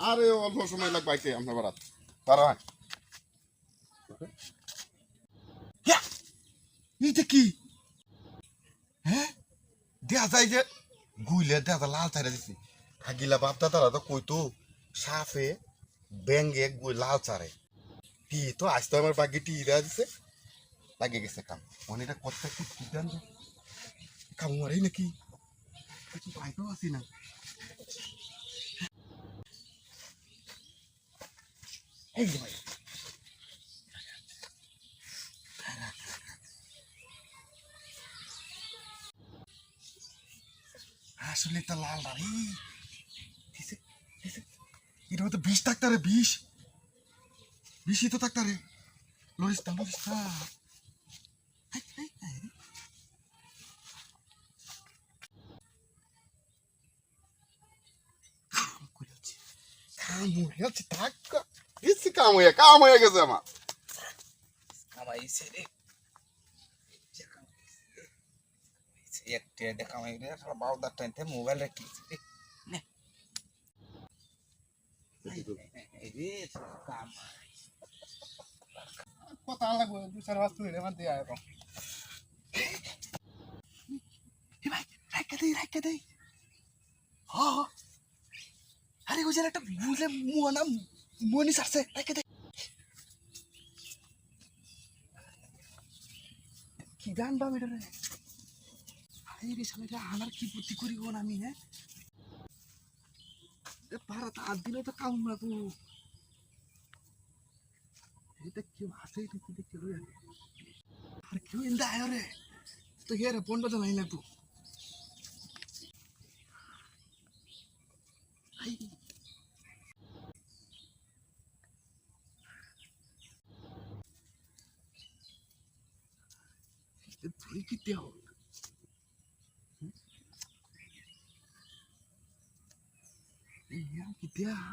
আরে, অল্প সময় লাগবে আইতে, আপনার বারাত তারা কি? হ্যাঁ? যায় যে গুইলে দেখা যায়, লাল চারে দিছি। হাগিলা বাপদা তারা তো কইতো, সাফে ব্যাঙ্গে গুই লাল চারে। টি তো আজ তো আমার বাগে টি দেওয়া দিছে। লাগে গেছে কাম। মনে এটা কত কি কাম মারি নাকি? কিছু পাইতেও আছি না। এই যে ভাই। আসলে তো লাল দিছে এটা তো বিষ থাকতারে বিষ। বিষই তো থাকতারে লরিস না লরিস না। Hi, hi, hi. রে। আছে কাম হয়ে কাম হয়ে কাম গেছে আমার কামাইছে রে একটা কামাই রে সারা বাউদার টাইমতে মোবাইল রেখেছি রে নে কথা লাগবে দু চার বস্তু হইলে আমার দিয়ে আয় ভাই রাখা দেই রাখা দেই হ। আরে ওই যে একটা বুঝলে মুয়ানা মুয়ানি সারছে রাখা দেই কি গান বা মেয়েটা রে আরে রে শালা এটা আনার কি বুদ্ধি করি কোন আমি হ্যাঁ ভারত আট দিনে তো কাম না তো এটা কেউ হাসে এটা কি দেখতে রয়ে আর কেউ ইন্দা আয় রে তো পনেরো জন আইলা তো আই তুই কি দেয়া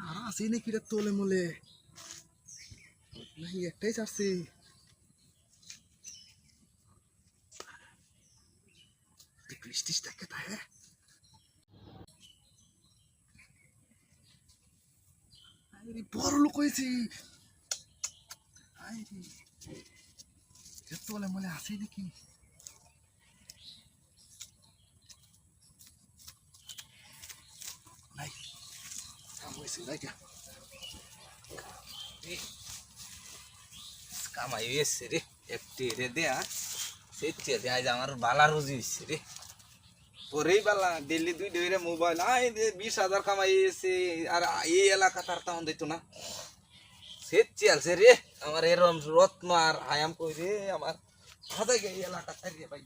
আর, আছে নাকি তোলে মোলে নাকি একটাই ছাড়ছে বৃষ্টিস দেখে তা হ্যাঁ বড় লোক হয়েছে তোলে মলে আসে নাকি? হয়েছে কামাই হয়েছে রে একটি রে দেয়া সেটি দে আজ আমার বালা রুজি হয়েছে রে পরেই বালা ডেলি দুই ডেরে মোবাইল আই বিশ হাজার কামাই হয়েছে আর এই এলাকা তার তেমন দিত না সে চলছে রে আমার এরম রত্ন আর আয়াম কই রে আমার হাতে এই এলাকা ছাড়িয়ে পাই